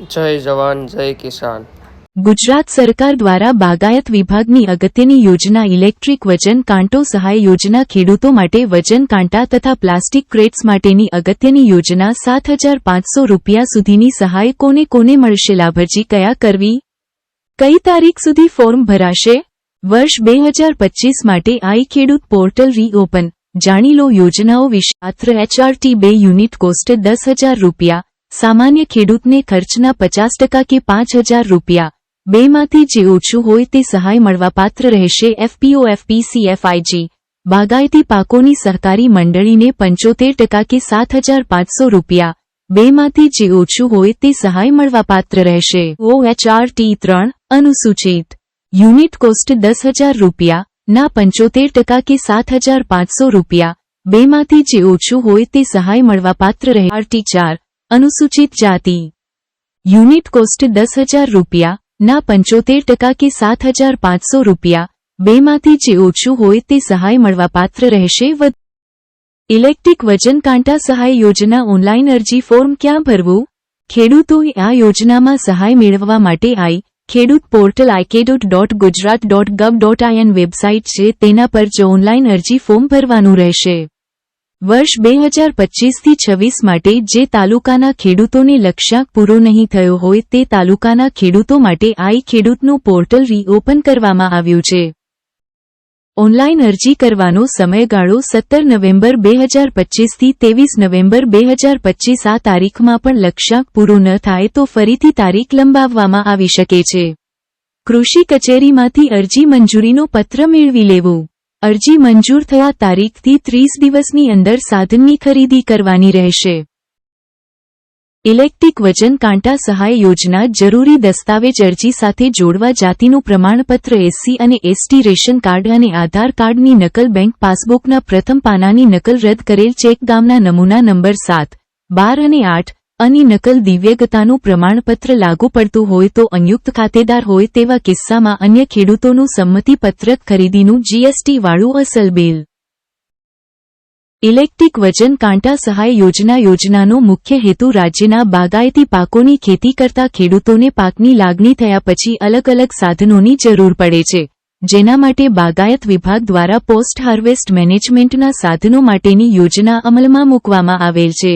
જય જવાન, જય કિસાન. ગુજરાત સરકાર દ્વારા બાગાયત વિભાગની અગત્યની યોજના ઇલેક્ટ્રિક વજન કાંટો સહાય યોજના ખેડૂતો માટે વજન કાંટા તથા પ્લાસ્ટિક ક્રેટ્સ માટેની અગત્યની યોજના સાત હજાર પાંચસો રૂપિયા સુધીની સહાય કોને કોને મળશે લાભરજી કયા કરવી? કઈ તારીખ સુધી ફોર્મ ભરાશે? વર્ષ બે હજાર પચીસ માટે આઈ ખેડૂત પોર્ટલ રીઓપન. જાણી લો યોજનાઓ વિશે. માત્ર એચઆરટી બે યુનિટ કોસ્ટ દસ હજાર રૂપિયા. સામાન્ય ખેડૂતને ખર્ચના પચાસ ટકા કે પાંચ હજાર રૂપિયા. બેમાંથી જે ઓછું હોય તે સહાય મળવાપાત્ર રહેશે એફપીઓ, એફપીસીએફઆઈજી. બાગાયતી પાકોની સહકારી મંડળીને પંચોતેર ટકા કે સાત હજાર પાંચસો રૂપિયા. બેમાંથી જે ઓછું હોય તે સહાય મળવાપાત્ર રહેશે. ઓએચઆરટી ત્રણ, અનુસૂચિત. યુનિટ કોસ્ટ દસ હજાર રૂપિયા, ના પંચોતેર ટકા કે સાત હજાર પાંચસો રૂપિયા. બેમાંથી જે ઓછું હોય તે સહાય મળવાપાત્ર રહે. આરટી ચાર અનુસૂચિત જાતિ. યુનિટ કોસ્ટ દસ હજાર રૂપિયા, ના પંચોતેર ટકા કે સાત હજાર પાંચસો રૂપિયા, બેમાંથી જે ઓછું હોય તે સહાય મળવાપાત્ર રહેશે વધુ. ઇલેક્ટ્રિક વજન કાંટા સહાય યોજના ઓનલાઈન અરજી ફોર્મ ક્યાં ભરવું? ખેડૂતોએ આ યોજનામાં સહાય મેળવવા માટે આઈ, ખેડૂત portal આઈકેડોટ dot Gujarat dot gov dot IN website છે, તેના પર જ ઓનલાઈન અરજી ફોર્મ ભરવાનું રહેશે. વર્ષ બે હજાર પચીસથી છવ્વીસ માટે જે તાલુકાના ખેડૂતોને લક્ષ્યાંક પૂરો નહીં થયો હોય તે તાલુકાના ખેડૂતો માટે આઈ ખેડૂતનું પોર્ટલ રીઓપન કરવામાં આવ્યું છે. ઓનલાઈન અરજી કરવાનો સમયગાળો સત્તર નવેમ્બર બે હજાર પચીસથી ત્રેવીસ નવેમ્બર બે હજાર પચીસ આ તારીખમાં પણ લક્ષ્યાંક પૂરો ન થાય તો ફરીથી તારીખ લંબાવવામાં આવી શકે છે. કૃષિ કચેરીમાંથી અરજી મંજૂરીનો પત્ર મેળવી લેવું. અરજી મંજૂર થયા તારીખથી ત્રીસ દિવસની અંદર સાધનની ખરીદી કરવાની રહેશે. ઇલેક્ટ્રિક વજન કાંટા સહાય યોજના જરૂરી દસ્તાવેજ અરજી સાથે જોડવા જાતિનું પ્રમાણપત્ર એસસી અને એસટી રેશન કાર્ડ અને આધાર કાર્ડની નકલ બેંક પાસબુકના પ્રથમ પાનાની નકલ રદ કરેલ ચેક ગામના નમૂના નંબર સાત, બાર અને આઠ અને નકલ દિવ્યગતાનું પ્રમાણપત્ર લાગુ પડતું હોય તો અંયુક્ત ખાતેદાર હોય તેવા કિસ્સામાં અન્ય ખેડૂતોનું સંમતિપત્રક ખરીદીનું જીએસટી વાળું અસલ બિલ. ઇલેક્ટ્રિક વજન કાંટા સહાય યોજના યોજનાનો મુખ્ય હેતુ રાજ્યના બાગાયતી પાકોની ખેતી કરતા ખેડૂતોને પાકની લાગણી થયા પછી અલગ અલગ સાધનોની જરૂર પડે છે, જેના માટે બાગાયત વિભાગ દ્વારા પોસ્ટ હાર્વેસ્ટ મેનેજમેન્ટના સાધનો માટેની યોજના અમલમાં મૂકવામાં આવેલ છે.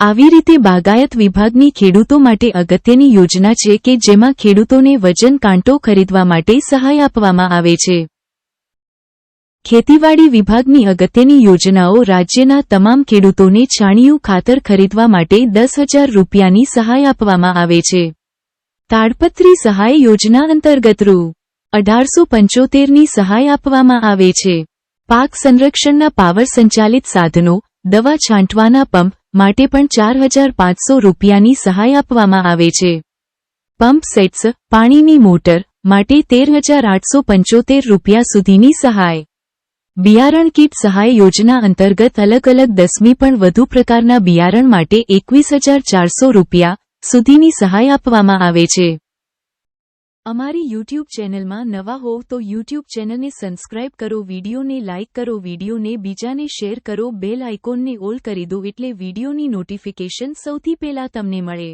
આવી રીતે બાગાયત વિભાગની ખેડૂતો માટે અગત્યની યોજના છે કે જેમાં ખેડૂતોને વજન કાંટો ખરીદવા માટે સહાય આપવામાં આવે છે. ખેતીવાડી વિભાગની અગત્યની યોજનાઓ રાજ્યના તમામ ખેડૂતોને છાણિયું ખાતર ખરીદવા માટે દસ હજાર રૂપિયાની સહાય આપવામાં આવે છે. તાડપત્રી સહાય યોજના અંતર્ગત રૂ. અઢારસો પંચોતેરની સહાય આપવામાં આવે છે. પાક સંરક્ષણના પાવર સંચાલિત સાધનો, દવા છાંટવાના પંપ માટે પણ ચાર હજાર પાંચસો રૂપિયાની સહાય આપવામાં આવે છે. પંપ સેટ્સ, પાણીની મોટર માટે તેર હજાર આઠસો પંચોતેર રૂપિયા સુધીની સહાય. બિયારણ કીટ સહાય યોજના અંતર્ગત અલગ અલગ દસમી પણ વધુ પ્રકારના બિયારણ માટે એકવીસ હજાર ચારસો રૂપિયા સુધીની સહાય આપવામાં આવે છે. અમારી યુટ્યુબ ચેનલમાં નવા હોવ તો યુટ્યુબ ચેનલને સબસ્ક્રાઇબ કરો, વિડીયોને લાઇક કરો, વિડીયોને બીજાને શેર કરો બેલ આઇકોનને ઓલ કરી દો એટલે વિડીયોની નોટિફિકેશન સૌથી પહેલા તમને મળે.